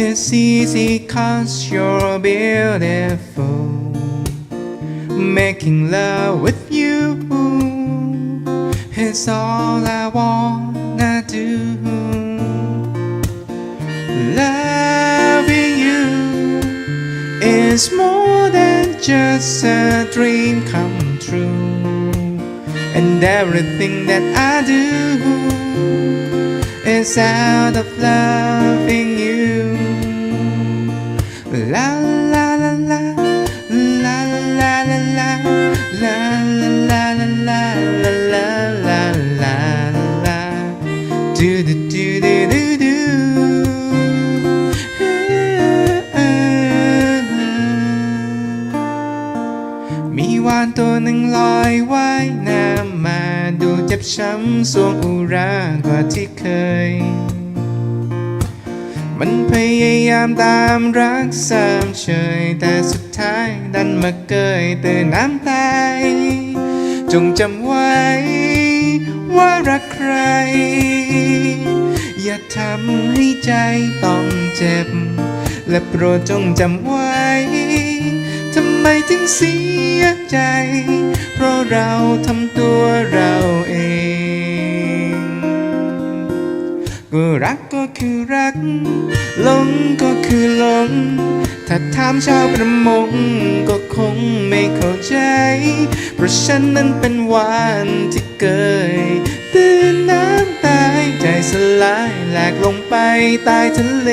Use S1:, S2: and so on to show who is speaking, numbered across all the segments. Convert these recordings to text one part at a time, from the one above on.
S1: it's easy cause you're beautiful. Making love with you is all I wanna do. Loving you is more than just a dream come true. And everything that I do is out of loving หนึ่งลอยว่ายน้ำมาดูเจ็บช้ำสวงอุรากว่าที่เคย มันพยายามตามรักสามเฉย แต่สุดท้ายดันมาเกยเตือนน้ำตายจงจำไว้ ว่ารักใคร อย่าทำให้ใจต้องเจ็บ และโปรดจงจำไว้ ไมถึงเสียใจ เพราะเราทำตัวเราเอง ก็รักก็คือรัก หลงก็คือหลง ถ้าถามชาวประมงก็คงไม่เข้าใจ เพราะฉันนั้นเป็นวานที่เกยตื่นน้ำตายใจสลายแหลกลงไปใต้ทะเล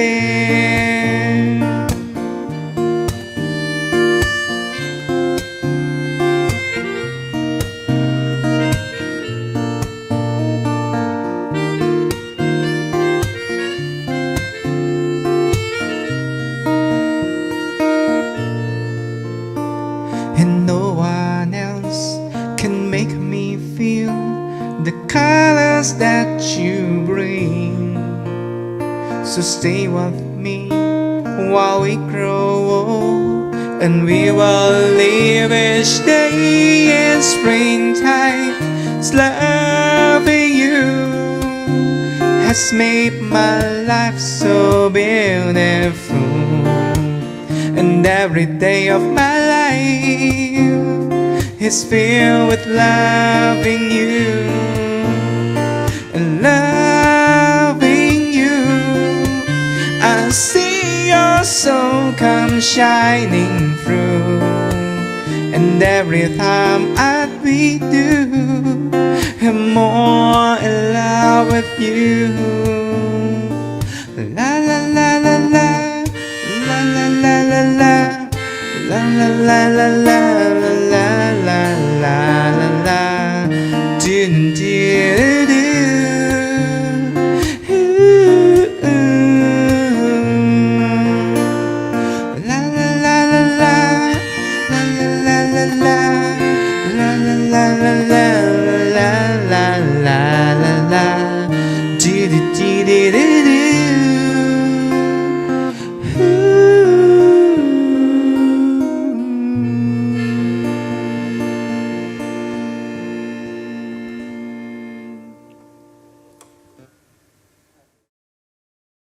S1: that you bring. So stay with me while we grow old, and we will live each day in springtime. Loving you has made my life so beautiful and every day of my life is filled with loving you loving you. I see your soul come shining through, and every time I we do, I'm more in love with you.